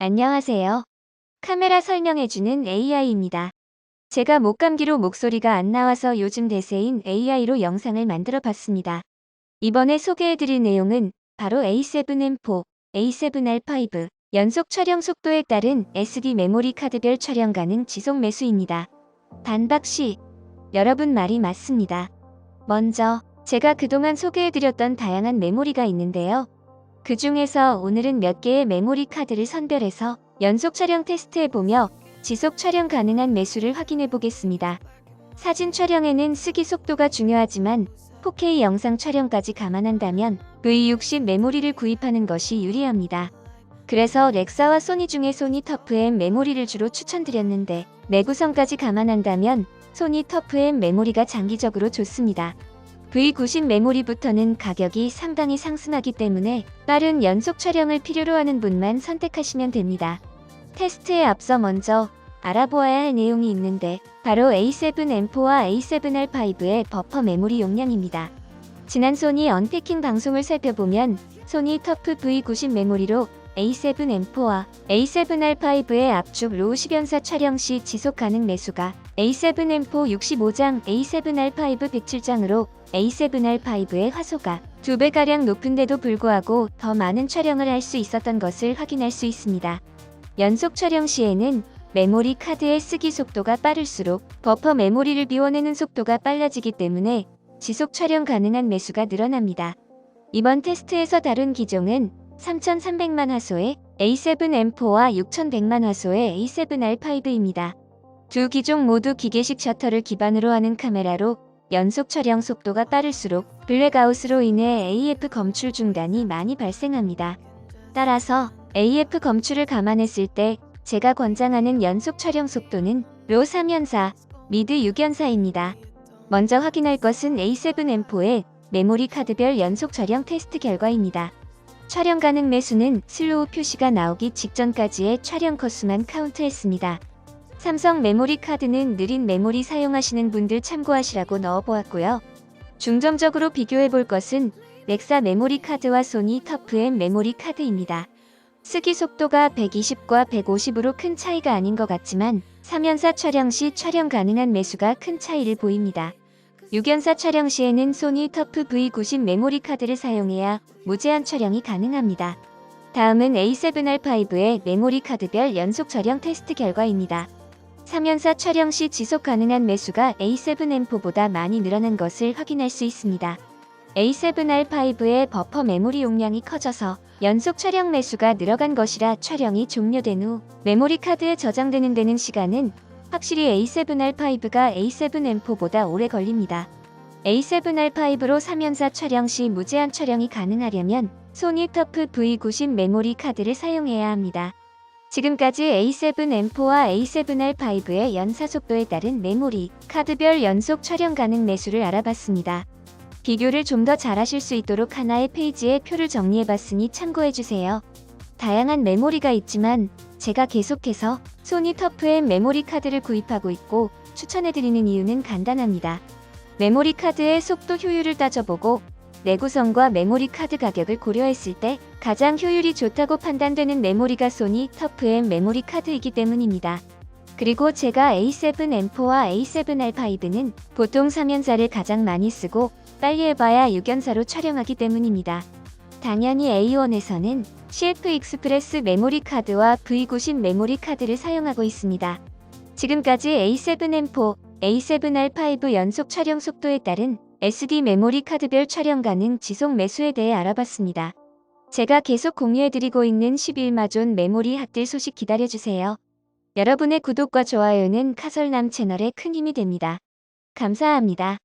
안녕하세요. 카메라 설명해주는 AI입니다. 제가 목감기로 목소리가 안 나와서 요즘 대세인 AI로 영상을 만들어 봤습니다. 이번에 소개해드릴 내용은 바로 A7M4, A7R5 연속 촬영 속도에 따른 SD 메모리 카드별 촬영 가능 지속 매수입니다. 반박 시 여러분 말이 맞습니다. 먼저 제가 그동안 소개해드렸던 다양한 메모리가 있는데요. 그 중에서 오늘은 몇 개의 메모리 카드를 선별해서 연속 촬영 테스트해보며 지속 촬영 가능한 매수를 확인해 보겠습니다. 사진 촬영에는 쓰기 속도가 중요하지만 4K 영상 촬영까지 감안한다면 V60 메모리를 구입하는 것이 유리합니다. 그래서 렉사와 소니 중에 소니 터프엠 메모리를 주로 추천드렸는데 내구성까지 감안한다면 소니 터프엠 메모리가 장기적으로 좋습니다. V90 메모리부터는 가격이 상당히 상승하기 때문에 빠른 연속 촬영을 필요로 하는 분만 선택하시면 됩니다. 테스트에 앞서 먼저 알아보아야 할 내용이 있는데 바로 A7M4와 A7R5의 버퍼 메모리 용량입니다. 지난 소니 언패킹 방송을 살펴보면 소니 터프 V90 메모리로 A7M4와 A7R5의 압축 로우 10연사 촬영 시 지속 가능 매수가 A7M4 65장, A7R5 107장으로 A7R5의 화소가 2배가량 높은데도 불구하고 더 많은 촬영을 할 수 있었던 것을 확인할 수 있습니다. 연속 촬영 시에는 메모리 카드의 쓰기 속도가 빠를수록 버퍼 메모리를 비워내는 속도가 빨라지기 때문에 지속 촬영 가능한 매수가 늘어납니다. 이번 테스트에서 다룬 기종은 3300만 화소의 A7M4와 6100만 화소의 A7R5입니다. 두 기종 모두 기계식 셔터를 기반으로 하는 카메라로 연속 촬영 속도가 빠를수록 블랙아웃으로 인해 AF 검출 중단이 많이 발생합니다. 따라서 AF 검출을 감안했을 때 제가 권장하는 연속 촬영 속도는 로 3연사, 미드 6연사입니다. 먼저 확인할 것은 A7M4의 메모리 카드별 연속 촬영 테스트 결과입니다. 촬영 가능 매수는 슬로우 표시가 나오기 직전까지의 촬영 컷수만 카운트했습니다. 삼성 메모리 카드는 느린 메모리 사용하시는 분들 참고하시라고 넣어보았고요. 중점적으로 비교해 볼 것은 렉사 메모리 카드와 소니 터프엠 메모리 카드입니다. 쓰기 속도가 120과 150으로 큰 차이가 아닌 것 같지만 3연사 촬영 시 촬영 가능한 매수가 큰 차이를 보입니다. 6연사 촬영 시에는 소니 터프 V90 메모리 카드를 사용해야 무제한 촬영이 가능합니다. 다음은 A7R5의 메모리 카드별 연속 촬영 테스트 결과입니다. 3연사 촬영 시 지속 가능한 매수가 A7M4보다 많이 늘어난 것을 확인할 수 있습니다. A7R5의 버퍼 메모리 용량이 커져서 연속 촬영 매수가 늘어간 것이라 촬영이 종료된 후 메모리 카드에 저장되는 데는 시간은 확실히 A7R5가 A7M4보다 오래 걸립니다. A7R5로 3연사 촬영 시 무제한 촬영이 가능하려면 소니 터프 V90 메모리 카드를 사용해야 합니다. 지금까지 A7M4와 A7R5의 연사 속도에 따른 메모리, 카드별 연속 촬영 가능 매수를 알아봤습니다. 비교를 좀 더 잘하실 수 있도록 하나의 페이지에 표를 정리해봤으니 참고해주세요. 다양한 메모리가 있지만 제가 계속해서 소니 터프의 메모리 카드를 구입하고 있고 추천해드리는 이유는 간단합니다. 메모리 카드의 속도 효율을 따져보고 내구성과 메모리 카드 가격을 고려했을 때 가장 효율이 좋다고 판단되는 메모리가 소니 터프엠 메모리 카드이기 때문입니다. 그리고 제가 A7M4와 A7R5는 보통 3연사를 가장 많이 쓰고 빨리 해봐야 6연사로 촬영하기 때문입니다. 당연히 A1에서는 CF 익스프레스 메모리 카드와 V90 메모리 카드를 사용하고 있습니다. 지금까지 A7M4, A7R5 연속 촬영 속도에 따른 SD 메모리 카드별 촬영 가능 지속 매수에 대해 알아봤습니다. 제가 계속 공유해드리고 있는 11마존 메모리 핫딜 소식 기다려주세요. 여러분의 구독과 좋아요는 카설남 채널에 큰 힘이 됩니다. 감사합니다.